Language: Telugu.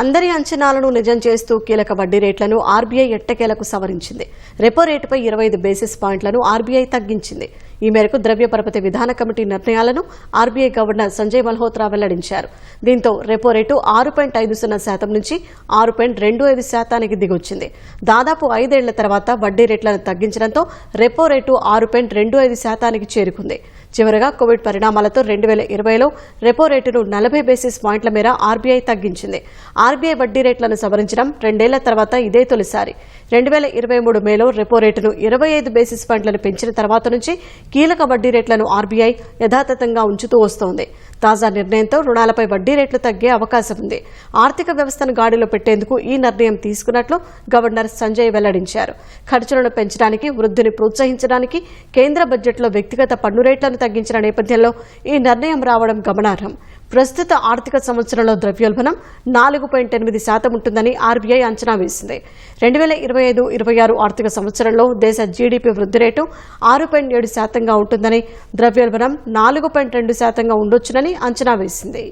అందరి అంచనాలను నిజం చేస్తూ కీలక వడ్డీ రేట్లను ఆర్బీఐ ఎట్టకేలకు సవరించింది. రెపో రేటుపై ఇరవై ఐదు బేసిస్ పాయింట్లను ఆర్బీఐ తగ్గించింది. ఈ మేరకు ద్రవ్య పరపతి విధాన కమిటీ నిర్ణయాలను ఆర్బీఐ గవర్నర్ సంజయ్ మల్హోత్రా వెల్లడించారు. దీంతో రెపో రేటు ఆరు పాయింట్ ఐదు సున్నా శాతం నుంచి ఆరు పాయింట్ రెండు ఐదు శాతానికి దిగొచ్చింది. దాదాపు ఐదేళ్ళ తర్వాత వడ్డీ రేట్లను తగ్గించడంతో రెపో రేటు ఆరు పాయింట్ రెండు ఐదు శాతానికి చేరుకుంది. చివరగా కోవిడ్ పరిణామాలతో రెండు వేల ఇరవైలో రెపో రేటును నలభై బేసిస్ పాయింట్ల మేర ఆర్బీఐ తగ్గించింది. ఆర్బీఐ వడ్డీ రేట్లను సవరించడం రెండేళ్ళ తర్వాత ఇదే తొలిసారి. రెండు వేల ఇరవై మూడు మేలో రెపో రేటును ఇరవై ఐదు బేసిస్ పాయింట్లను పెంచిన తర్వాత నుంచి కీలక వడ్డీ రేట్లను ఆర్బీఐ యథాతథంగా ఉంచుతూ వస్తోంది. తాజా నిర్ణయంతో రుణాలపై వడ్డీ రేట్లు తగ్గే అవకాశం ఉంది. ఆర్థిక వ్యవస్థను గాడిలో పెట్టేందుకు ఈ నిర్ణయం తీసుకున్నట్లు గవర్నర్ సంజయ్ వెల్లడించారు. ఖర్చులను పెంచడానికి వృద్ధిని ప్రోత్సహించడానికి కేంద్ర బడ్జెట్లో వ్యక్తిగత పన్ను రేట్లను తగ్గించిన నేపథ్యంలో ఈ నిర్ణయం రావడం గమనార్హం. ప్రస్తుత ఆర్థిక సంవత్సరంలో ద్రవ్యోల్బణం నాలుగు పాయింట్ ఎనిమిది శాతం ఉంటుందని ఆర్బీఐ అంచనా వేసింది. రెండు వేల ఇరవై ఐదు ఇరవై ఆరు ఆర్థిక సంవత్సరంలో దేశ జీడీపీ వృద్ధి రేటు ఆరు పాయింట్ ఏడు శాతంగా ఉంటుందని ద్రవ్యోల్బణం నాలుగు పాయింట్ రెండు శాతంగా ఉండొచ్చునని అంచనా వేసింది.